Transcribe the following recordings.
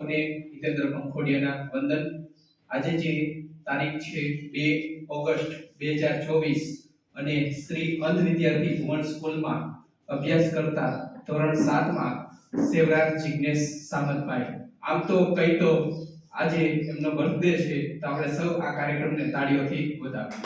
અને હિતેન્દ્ર પંખોડિયાના વંદન. આજે જે તારીખ છે બે ઓગસ્ટ બે હજાર ચોવીસ અને શ્રી અંધ વિદ્યાર્થી ભુવન સ્કૂલમાં અભ્યાસ કરતા ધોરણ સાતમાં સેવરાજ જિજ્ઞેશ સામતભાઈ. આમ તો કઈ તો આજે એમનો બર્થડે છે, તો આપણે સૌ આ કાર્યક્રમને તાળીઓથી વધાવીએ.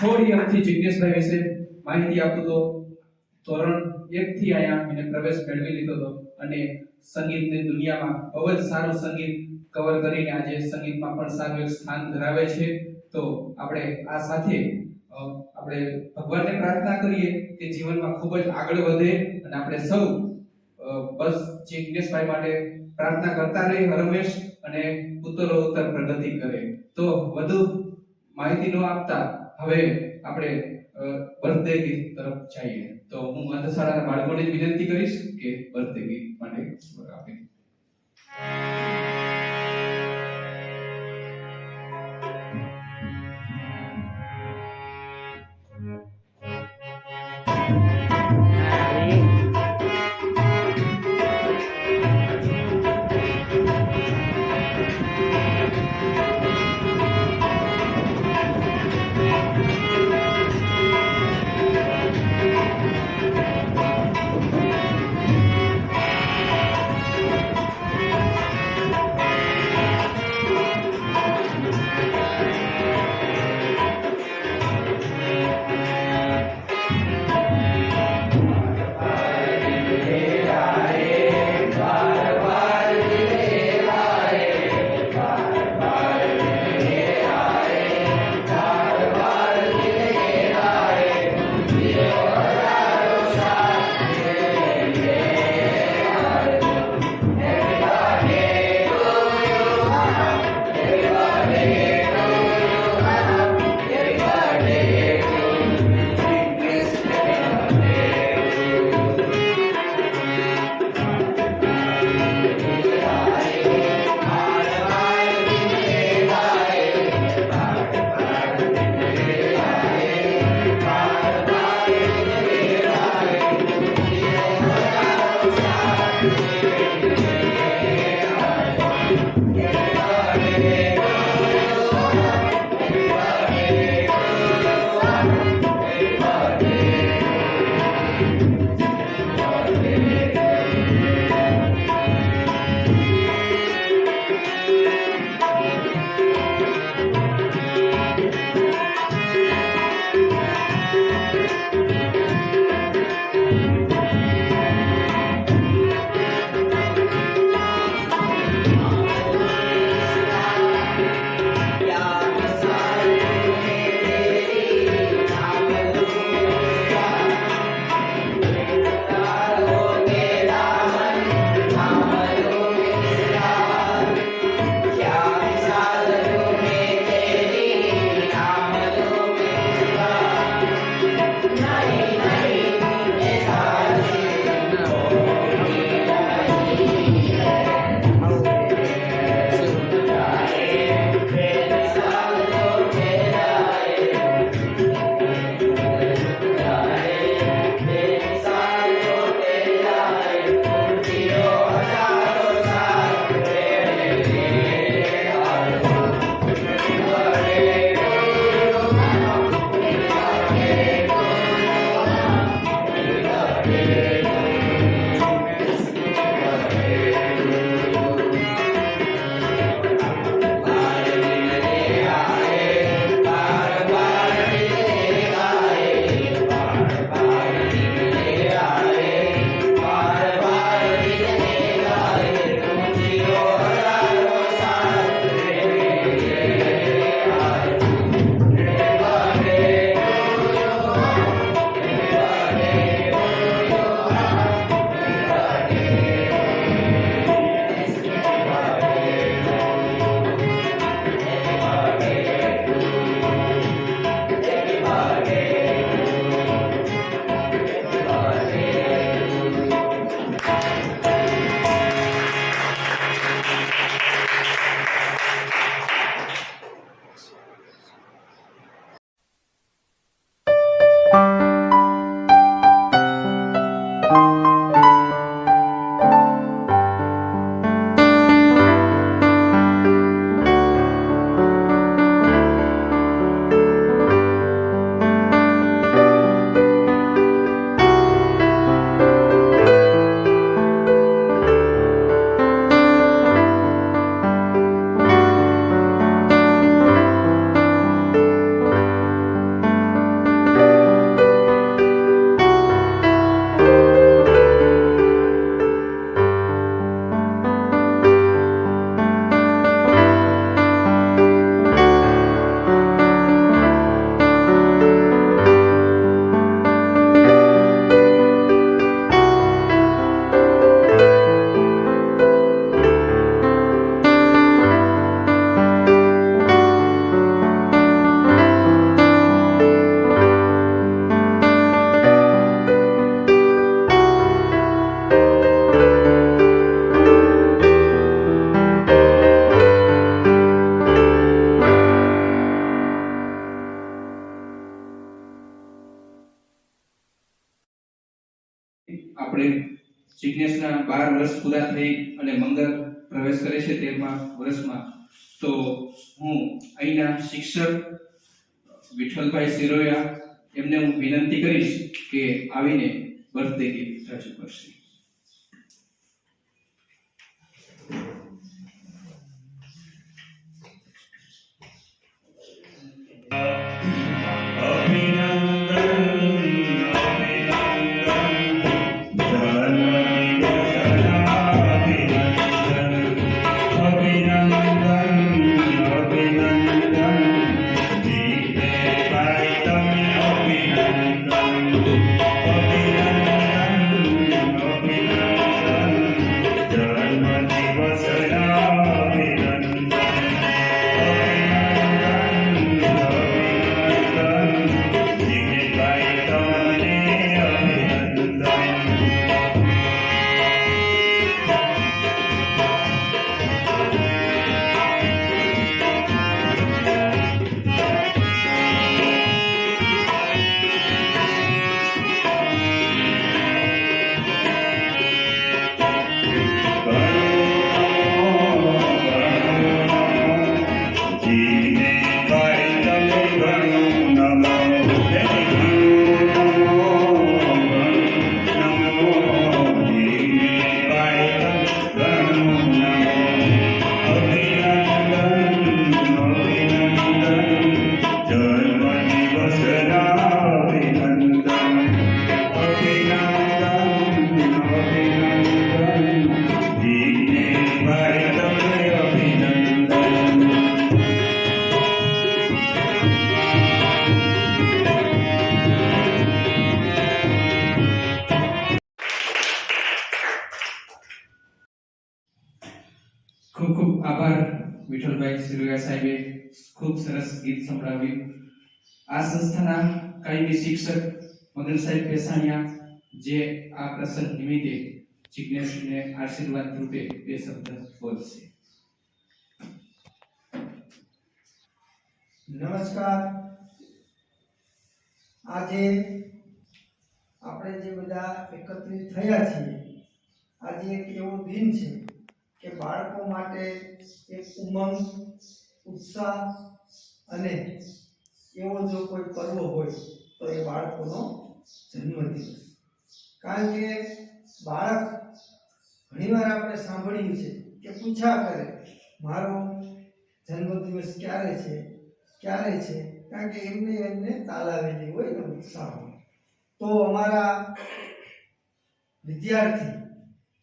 થોડી અમથી જિજ્ઞેશભાઈ વિશે માહિતી આપું તો ધોરણ એક થી આયા એને પ્રવેશ મેળવી લીધો હતો. અને સંગીતની દુનિયામાં બહુ જ સારું સંગીત કવર કરીને આજે સંગીતમાં પણ સારું એક સ્થાન ધરાવે છે. તો આપણે આ સાથે આપણે ભગવાનને પ્રાર્થના કરીએ કે જીવનમાં ખૂબ જ આગળ વધે અને આપણે સૌ બસ જિજ્ઞેશભાઈ માટે પ્રાર્થના કરતા રહી હરમેશ અને ઉત્તરો ઉત્તર પ્રગતિ કરે. તો વધુ માહિતી ન આપતા હવે આપણે બર્થડે ગીત તરફ જઈએ. તો હું અંધશાળાના બાળકોને વિનંતી કરીશ કે બર્થડે ગીત માટે સ્વર આપે. વર્ષ પૂરા થઈ અને મંગળ પ્રવેશ કરે છે તેરમા વર્ષમાં, તો હું અહીંના શિક્ષક વિઠ્ઠલભાઈ સિરોયા, એમને હું વિનંતી કરીશ કે આવીને બર્થડે ગિફ્ટ રજૂ કરશે. ખૂબ ખૂબ આભાર વિઠ્ઠલભાઈ સિરોયા સાહેબે ખૂબ સરસ ગીત સંભળાવ્યું આ સંસ્થાના કાયમી શિક્ષક મગન સાહેબ પેસાણિયા જે આ પ્રસંગ નિમિત્તે જિજ્ઞેશને આશીર્વાદ રૂપે બે શબ્દ બોલશે નમસ્કાર આજે આપણે જે બધા એકત્રિત થયા છીએ આજે એક એવો દિન છે કે બાળકો માટે એક ઉમંગ, ઉત્સાહ અને એવો જો કોઈ પર્વ હોય, તો એ બાળકોનો જન્મદિવસ. કારણ કે બાળક ઘણીવાર આપણે સાંભળ્યું છે કે પૂછા કરે, મારો જન્મદિવસ ક્યારે છે? ક્યારે છે? કારણ કે એમને એમને તાલાવેલી હોય ને ઉત્સાહ હોય. તો અમારા વિદ્યાર્થી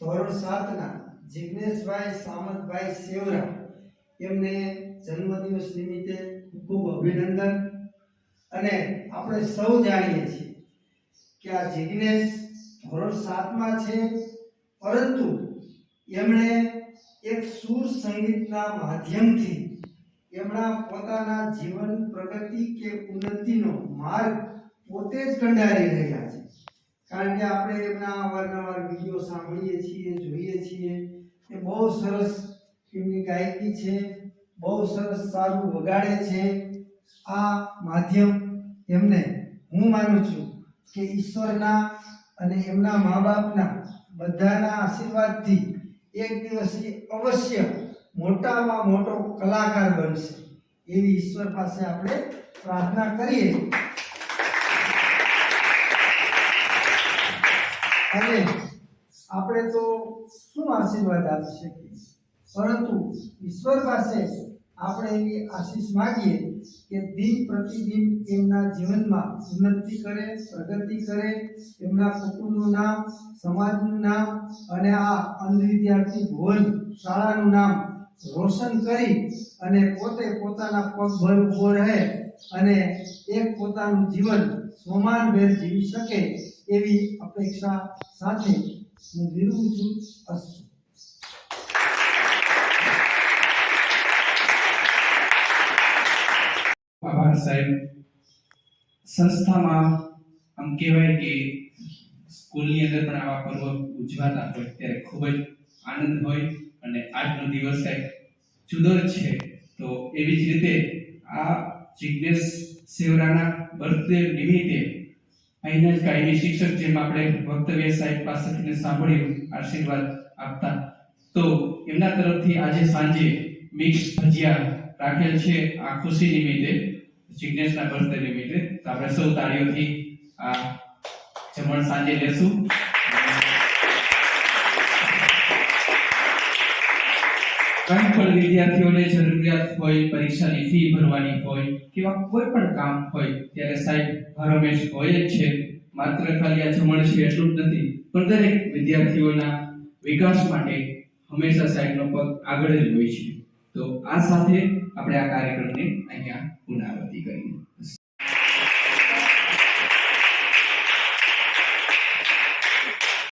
ધોરણ સાતના જિજ્ઞેશભાઈ સામંતભાઈ સેવરા એમને જન્મદિવસ નિમિત્તે ખૂબ અભિનંદન. અને આપણે સૌ જાણીએ છીએ કે આ જિજ્ઞેશ ધોરણ સાતમાં છે, પરંતુ એમણે એક સુર સંગીતના માધ્યમથી એમના પોતાના જીવન, પ્રગતિ કે ઉન્નતિનો માર્ગ પોતે જ કંડારી રહ્યા છે. કારણ કે આપણે એમના અવારનવાર વીડિયો સાંભળીએ છીએ, જોઈએ છીએ એ બહુ સરસ એમની ગાયકી છે, બહુ સરસ સારું વગાડે છે. આ માધ્યમ એમને હું માનું છું કે ઈશ્વરના અને એમના મા બાપના બધાના આશીર્વાદથી એક દિવસ એ અવશ્ય મોટામાં મોટો કલાકાર બનશે. એવી ઈશ્વર પાસે આપણે પ્રાર્થના કરીએ. અને આપણે તો શું આશીર્વાદ આપી શકીએ? પરંતુ ઈશ્વર પાસે આપણે એવી આશીષ માંગીએ કે દિન પ્રતિદિન એમના જીવનમાં ઉન્નતિ કરે, પ્રગતિ કરે, એમના કુટુંબનું નામ, સમાજનું નામ અને આ અંધ વિદ્યાર્થી ભુવન શાળાનું નામ રોશન કરી અને પોતે પોતાના પગભર ઊભો રહે અને એક પોતાનું જીવન સ્વમાનભેર જીવી શકે એવી અપેક્ષા સાથે હું અસ્તુ આભાર સાહેબ સંસ્થામાં આમ કહેવાય કે સ્કૂલની અંદર પણ આવા પર્વ ઉજવાતા હોય ત્યારે ખૂબ જ આનંદ હોય અને આજનો દિવસ સાહેબ જ છે. તો એવી જ રીતે આ જિજ્ઞેશ સેવરાના બર્થડે નિમિત્તે અહીંના જ કાયમી શિક્ષક જેમ આપણે વક્તવ્ય સાહેબ પાસેથી સાંભળ્યું, આશીર્વાદ આપતા. તો એમના તરફથી આજે સાંજે મિક્સ ભજીયા રાખેલ છે આ ખુશી નિમિત્તે જિજ્ઞેશના બર્થડે નિમિત્તે. તો આપણે સૌ તાળીઓથી આ જમણ સાંજે લેશું. કંઈ પણ વિદ્યાર્થીઓને જરૂરિયાત હોય, પરીક્ષાની ફી ભરવાની હોય, કેવા કોઈ પણ કામ હોય, ત્યારે સાહેબ, હરમેશ હોય જ છે. માત્ર ખાલી આ જમણ છે એટલું જ નથી, પણ દરેક વિદ્યાર્થીઓના વિકાસ માટે હંમેશા સાહેબનો પગ આગળ જ હોય છે. તો આ સાથે આપણે આ કાર્યક્રમને અહીંયા પૂર્ણાવતી કરીએ.